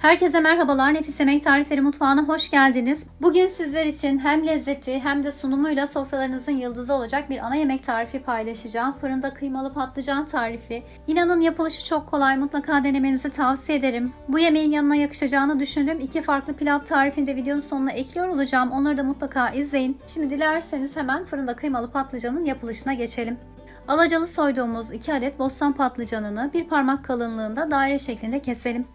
Herkese merhabalar. Nefis Yemek Tarifleri Mutfağı'na hoş geldiniz. Bugün sizler için hem lezzeti hem de sunumuyla sofralarınızın yıldızı olacak bir ana yemek tarifi paylaşacağım. Fırında kıymalı patlıcan tarifi. İnanın yapılışı çok kolay. Mutlaka denemenizi tavsiye ederim. Bu yemeğin yanına yakışacağını düşündüğüm iki farklı pilav tarifini de videonun sonuna ekliyor olacağım. Onları da mutlaka izleyin. Şimdi dilerseniz hemen fırında kıymalı patlıcanın yapılışına geçelim. Alacalı soyduğumuz 2 adet bostan patlıcanını bir parmak kalınlığında daire şeklinde keselim.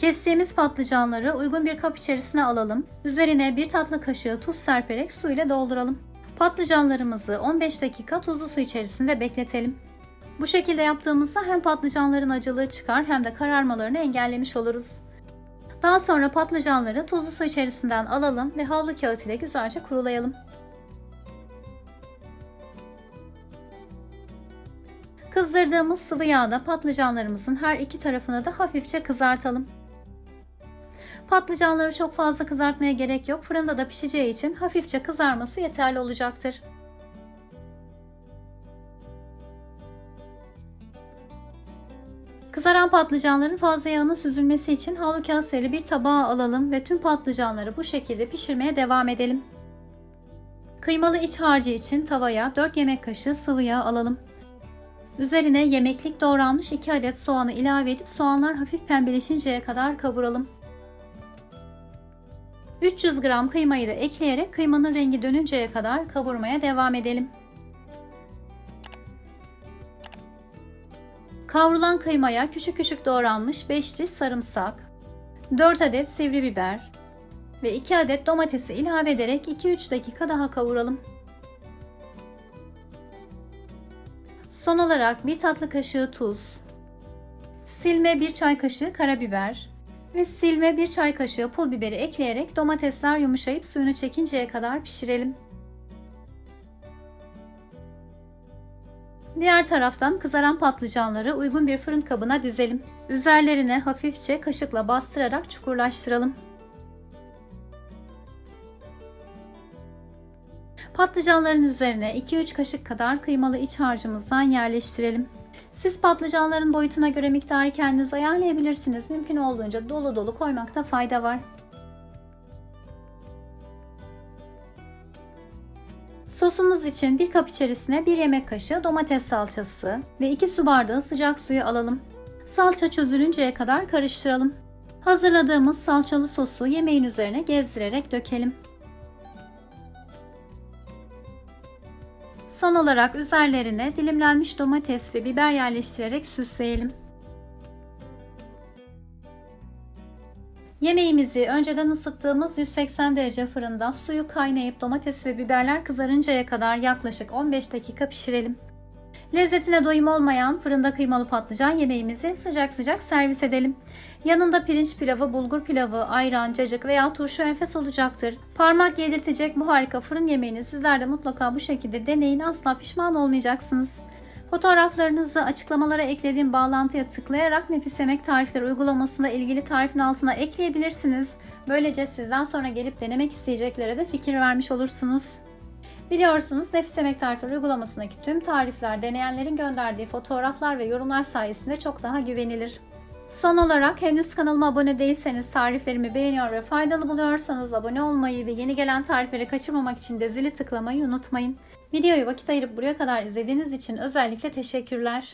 Kestiğimiz patlıcanları uygun bir kap içerisine alalım. Üzerine bir tatlı kaşığı tuz serperek su ile dolduralım. Patlıcanlarımızı 15 dakika tuzlu su içerisinde bekletelim. Bu şekilde yaptığımızda hem patlıcanların acılığı çıkar hem de kararmalarını engellemiş oluruz. Daha sonra patlıcanları tuzlu su içerisinden alalım ve havlu kağıt ile güzelce kurulayalım. Kızdırdığımız sıvı yağda patlıcanlarımızın her iki tarafını da hafifçe kızartalım. Patlıcanları çok fazla kızartmaya gerek yok. Fırında da pişeceği için hafifçe kızarması yeterli olacaktır. Kızaran patlıcanların fazla yağının süzülmesi için havlu kağıt serili bir tabağa alalım ve tüm patlıcanları bu şekilde pişirmeye devam edelim. Kıymalı iç harcı için tavaya 4 yemek kaşığı sıvı yağ alalım. Üzerine yemeklik doğranmış 2 adet soğanı ilave edip soğanlar hafif pembeleşinceye kadar kavuralım. 300 gram kıymayı da ekleyerek kıymanın rengi dönünceye kadar kavurmaya devam edelim. Kavrulan kıymaya küçük küçük doğranmış 5 diş sarımsak, 4 adet sivri biber ve 2 adet domatesi ilave ederek 2-3 dakika daha kavuralım. Son olarak bir tatlı kaşığı tuz, silme 1 çay kaşığı karabiber, ve silme bir çay kaşığı pul biberi ekleyerek domatesler yumuşayıp suyunu çekinceye kadar pişirelim. Diğer taraftan kızaran patlıcanları uygun bir fırın kabına dizelim. Üzerlerine hafifçe kaşıkla bastırarak çukurlaştıralım. Patlıcanların üzerine 2-3 kaşık kadar kıymalı iç harcımızdan yerleştirelim. Siz patlıcanların boyutuna göre miktarı kendiniz ayarlayabilirsiniz. Mümkün olduğunca dolu dolu koymakta fayda var. Sosumuz için bir kap içerisine bir yemek kaşığı domates salçası ve 2 su bardağı sıcak suyu alalım. Salça çözülünceye kadar karıştıralım. Hazırladığımız salçalı sosu yemeğin üzerine gezdirerek dökelim. Son olarak üzerlerine dilimlenmiş domates ve biber yerleştirerek süsleyelim. Yemeğimizi önceden ısıttığımız 180 derece fırında suyu kaynayıp domates ve biberler kızarıncaya kadar yaklaşık 15 dakika pişirelim. Lezzetine doyum olmayan fırında kıymalı patlıcan yemeğimizi sıcak sıcak servis edelim. Yanında pirinç pilavı, bulgur pilavı, ayran, cacık veya turşu enfes olacaktır. Parmak yedirtecek bu harika fırın yemeğini sizler de mutlaka bu şekilde deneyin asla pişman olmayacaksınız. Fotoğraflarınızı açıklamalara eklediğim bağlantıya tıklayarak Nefis Yemek Tarifleri uygulamasında ilgili tarifin altına ekleyebilirsiniz. Böylece sizden sonra gelip denemek isteyeceklere de fikir vermiş olursunuz. Biliyorsunuz Nefis Yemek Tarifleri uygulamasındaki tüm tarifler deneyenlerin gönderdiği fotoğraflar ve yorumlar sayesinde çok daha güvenilir. Son olarak henüz kanalıma abone değilseniz tariflerimi beğeniyor ve faydalı buluyorsanız abone olmayı ve yeni gelen tarifleri kaçırmamak için de zili tıklamayı unutmayın. Videoyu vakit ayırıp buraya kadar izlediğiniz için özellikle teşekkürler.